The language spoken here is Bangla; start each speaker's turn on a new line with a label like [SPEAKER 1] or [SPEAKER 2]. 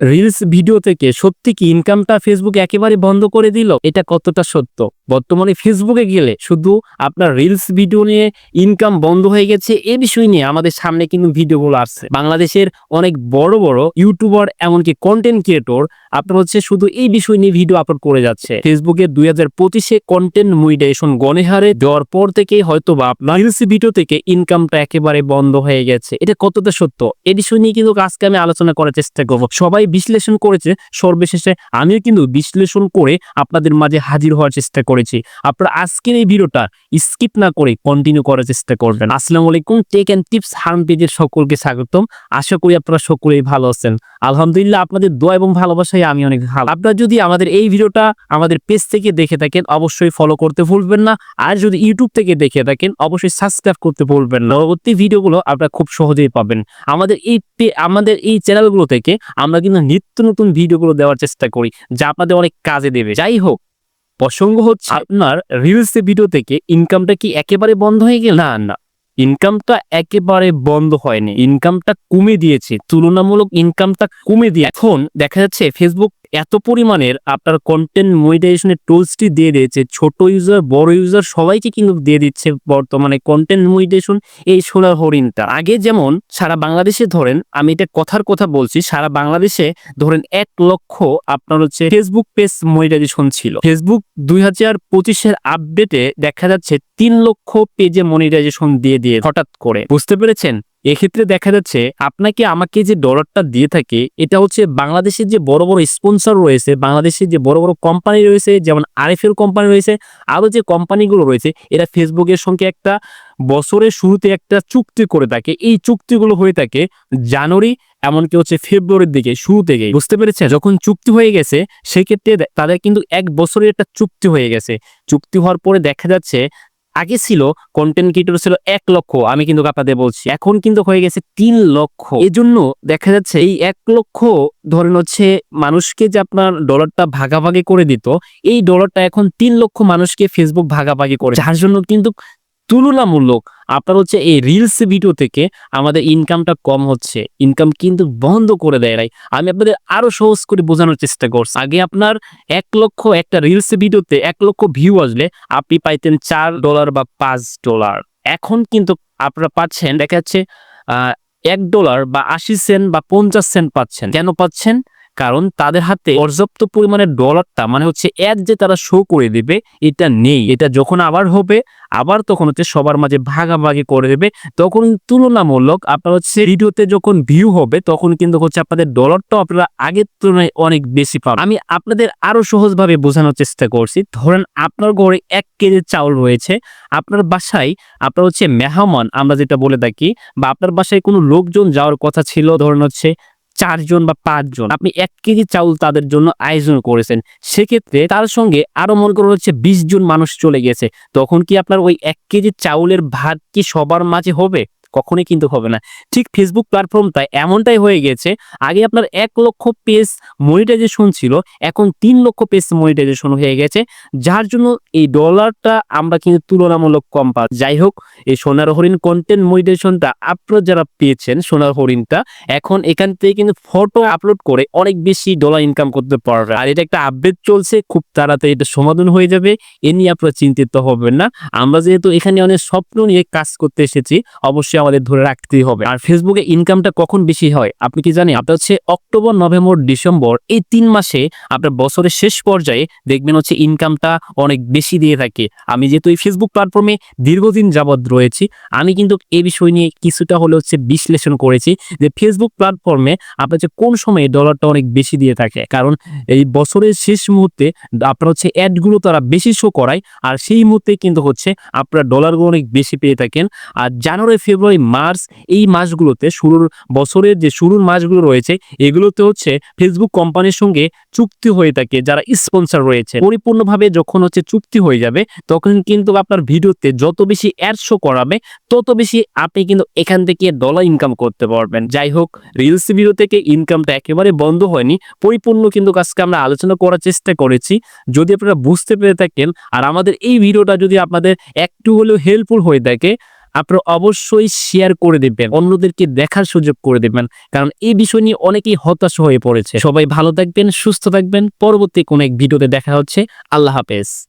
[SPEAKER 1] রিলস ভিডিও থেকে সত্যি কি ইনকামটা ফেসবুক একেবারে বন্ধ করে দিল? এটা কতটা সত্য? বর্তমানে ফেসবুকে গেলে শুধু আপনার রিলস ভিডিও নিয়ে ইনকাম বন্ধ হয়ে গেছে এ বিষয় নিয়ে আমাদের সামনে কিন্তু ভিডিওগুলো আসছে। বাংলাদেশের অনেক বড় বড় ইউটিউবার এমনকি কন্টেন্ট ক্রিয়েটর আপনার হচ্ছে শুধু এই বিষয় নিয়ে ভিডিও আপলোড করে যাচ্ছে। ফেসবুকে দুই হাজার পঁচিশে কন্টেন্ট মনিটাইজেশন গণেহারে দেওয়ার পর থেকে হয়তো বা আপনার রিলস ভিডিও থেকে ইনকামটা একেবারে বন্ধ হয়ে গেছে। এটা কতটা সত্য? এ বিষয় নিয়ে কিন্তু আজকে আমি আলোচনা করার চেষ্টা করব। সবাই বিশ্লেষণ করেছে, সর্বশেষে আমিও কিন্তু বিশ্লেষণ করে আপনাদের মাঝে হাজির হওয়ার চেষ্টা করেছি। আপনারা আজকের এই ভিডিওটা স্কিপ না করে কন্টিনিউ করার চেষ্টা করবেন। আসসালামু আলাইকুম টেক অ্যান্ড টিপস হার্ম পেজের সকলকে স্বাগতম। আশা করি আপনারা সকলেই ভালো আছেন। আলহামদুলিল্লাহ, আপনাদের দোয়া এবং ভালোবাসায় আমি অনেক ভালো। আপনারা যদি আমাদের এই ভিডিওটা আমাদের পেজ থেকে দেখে থাকেন, অবশ্যই ফলো করতে ভুলবেন না। আর যদি ইউটিউব থেকে দেখে থাকেন, অবশ্যই সাবস্ক্রাইব করতে ভুলবেন না। পরবর্তী ভিডিওগুলো আপনারা খুব সহজেই পাবেন। আমাদের এই আমাদের এই চ্যানেলগুলো থেকে আমরা কিন্তু নিত্য নতুন ভিডিওগুলো দেওয়ার চেষ্টা করি যা আপনাদের অনেক কাজে দেবে। যাই হোক প্রসঙ্গ হচ্ছে আপনার রিলস ভিডিও থেকে ইনকামটা কি একেবারে বন্ধ হয়ে গেল? না না। ইনকামটা একেবারে বন্ধ হয়নি। ইনকামটা কমে দিয়েছে। তুলনামূলক ইনকামটা কমে দিয়ে এখন দেখা যাচ্ছে ফেসবুক এত পরিমাণের আপনার কন্টেন্ট মনিটাইজেশনের টুলসটি দিয়ে দিয়েছে, ছোট ইউজার বড় ইউজার সবাইকে কিন্তু দিয়ে দিচ্ছে বর্তমানে কন্টেন্ট মনিটাইজেশন এই সোনার হরিণটা। আগে যেমন সারা বাংলাদেশে ধরেন, আমি এটা কথার কথা বলছি, সারা বাংলাদেশে ধরেন এক লক্ষ আপনার হচ্ছে ফেসবুক পেজ মনিটাইজেশন ছিল। ফেসবুক দুই হাজার পঁচিশের আপডেটে দেখা যাচ্ছে তিন লক্ষ পেজে মনিটাইজেশন দিয়ে দিয়ে হঠাৎ করে। বুঝতে পেরেছেন? এক্ষেত্রে দেখা যাচ্ছে আপনাকে আমাকে যে ডলারটা দিয়ে থাকে, এটা হচ্ছে বাংলাদেশের যে বড় বড় স্পন্সর রয়েছে, বাংলাদেশের যে বড় বড় কোম্পানি রয়েছে, যেমন আরএফএল কোম্পানি রয়েছে, আরও যে কোম্পানিগুলো রয়েছে, এরা ফেসবুকের সঙ্গে একটা বছরের শুরুতে একটা চুক্তি করে থাকে। এই চুক্তিগুলো হয়ে থাকে জানুয়ারি, এমনকি হচ্ছে ফেব্রুয়ারির দিকে, শুরু থেকে বুঝতে পেরেছে যখন চুক্তি হয়ে গেছে, সেক্ষেত্রে তাদের কিন্তু এক বছরের একটা চুক্তি হয়ে গেছে। চুক্তি হওয়ার পরে দেখা যাচ্ছে আগে ছিল কন্টেন্ট ক্রিয়েটর ছিল এক লক্ষ, আমি কিন্তু আপনাদের বলছি। এখন কিন্তু হয়ে গেছে তিন লক্ষ। এই জন্য দেখা যাচ্ছে এই এক লক্ষ ধরেন হচ্ছে মানুষকে যে আপনার ডলারটা ভাগাভাগি করে দিত, এই ডলারটা এখন তিন লক্ষ মানুষকে ফেসবুক ভাগাভাগি করে যার জন্য কিন্তু তুলনামূলক আপনার হচ্ছে এই রিলস ভিডিও থেকে আমাদের ইনকামটা কম হচ্ছে ইনকাম কিন্তু বন্ধ করে দেয় নাই। আমি আপনাদের আরও সহজ করে বোঝানোর চেষ্টা করছি। আগে আপনার এক লক্ষ একটা রিলস ভিডিওতে এক লক্ষ ভিউ আসলে আপনি পাইতেন চার ডলার বা পাঁচ ডলার এখন কিন্তু আপনারা পাচ্ছেন, দেখা যাচ্ছে এক ডলার বা আশি সেন্ট বা পঞ্চাশ সেন্ট পাচ্ছেন। কেন পাচ্ছেন? কারণ তাদের হাতে পর্যাপ্ত পরিমাণে ডলারটা মানে হচ্ছে অ্যাড যে তারা শো করে দেবে, এটা নেই। এটা যখন আবার হবে, আবার তখন হচ্ছে সবার মাঝে ভাগাভাগি করে দেবে। তখন তুলনামূলক আপনার হচ্ছে ভিডিওতে যখন ভিউ হবে, তখন কিন্তু হচ্ছে আপনাদের ডলারটাও আপনারা আগের তুলনায় অনেক বেশি পাবেন। আমি আপনাদের আরও সহজভাবে বোঝানোর চেষ্টা করছি। ধরেন আপনার ঘরে এক কেজি চাউল রয়েছে, আপনার বাসায় আপনার হচ্ছে মেহমান, আমরা যেটা বলে থাকি, বা আপনার বাসায় কোনো লোকজন যাওয়ার কথা ছিল, ধরেন হচ্ছে চারজন বা পাঁচজন। আপনি এক কেজি চাউল তাদের জন্য আয়োজন করেছেন। সেক্ষেত্রে তার সঙ্গে আরও মনে করো হচ্ছে বিশ জন মানুষ চলে গেছে। তখন কি আপনার ওই এক কেজি চাউলের ভাত কি সবার মাঝে হবে? কখনোই কিন্তু হবে না। ঠিক ফেসবুক প্ল্যাটফর্মটা এমনটাই হয়ে গেছে, আগে আপনার এক লক্ষ পেজ মনিটাইজেশন ছিল, এখন তিন লক্ষ পেজ মনিটাইজেশন হয়ে গেছে, যার জন্য এই ডলারটা আমরা কিন্তু তুলনামূলক কম পা, যাই হোক, এই সোনার হরিণ কন্টেন্ট মনিটাইজেশনটা আপনারা যারা পেয়েছেন, সোনার হরিণটা, এখন এখান থেকে কিন্তু ফটো আপলোড করে অনেক বেশি ডলার ইনকাম করতে পারবে। আর এটা একটা আপডেট চলছে, খুব তাড়াতাড়ি এটা সমাধান হয়ে যাবে, এ নিয়ে আপনারা চিন্তিত হবেন না। আমরা যেহেতু এখানে অনেক স্বপ্ন নিয়ে কাজ করতে এসেছি, অবশ্যই আমাদের ধরে রাখতেই হবে। আর ফেসবুকে ইনকামটা কখন বেশি হয়? আপনি কি জানেন? আপনার হচ্ছে অক্টোবর নভেম্বর ডিসেম্বর এই তিন মাসে আপনার বছরের শেষ পর্যায়ে দেখবেন হচ্ছে ইনকামটা অনেক বেশি দিয়ে থাকে। আমি যেহেতু এই ফেসবুক প্ল্যাটফর্মে দীর্ঘদিন যাবৎ রয়েছি, আমি কিন্তু এই বিষয় নিয়ে কিছুটা হলে হচ্ছে বিশ্লেষণ করেছি যে ফেসবুক প্ল্যাটফর্মে আপনার হচ্ছে কোন সময়ে ডলারটা অনেক বেশি দিয়ে থাকে। কারণ এই বছরের শেষ মুহূর্তে আপনার হচ্ছে অ্যাডগুলো তারা বেশি শো করায়, আর সেই মুহূর্তে কিন্তু হচ্ছে আপনার ডলারগুলো অনেক বেশি পেয়ে থাকেন। আর জানুয়ারি ফেব্রুয়ারি মার্চ এই মাসগুলোতে শুরুর বছরের যে শুরুর মাসগুলো রয়েছে, এগুলোতে হচ্ছে ফেসবুক কোম্পানির সঙ্গে চুক্তি হয়ে থাকে, যারা স্পন্সর রয়েছে। পরিপূর্ণভাবে যখন হচ্ছে চুক্তি হয়ে যাবে, তখন কিন্তু আপনার ভিডিওতে যত বেশি অ্যাড শো করাবে, তত বেশি আপনি কিন্তু এখান থেকে ডলার ইনকাম করতে পারবেন। যাই হোক রিলস ভিডিও থেকে ইনকামটা একেবারে বন্ধ হয়নি। পরিপূর্ণ কিন্তু আজকে আমরা আলোচনা করার চেষ্টা করেছি। যদি আপনারা বুঝতে পেরে থাকেন, আর আমাদের এই ভিডিওটা যদি আপনাদের একটু হলেও হেল্পফুল হয়ে থাকে আপনারা অবশ্যই শেয়ার করে দেবেন, অন্যদেরকে দেখার সুযোগ করে দেবেন, কারণ এই বিষয় নিয়ে অনেকেই হতাশ হয়ে পড়েছে। সবাই ভালো থাকবেন, সুস্থ থাকবেন, পরবর্তী কোনো এক ভিডিওতে দেখা হচ্ছে। আল্লাহ হাফেজ।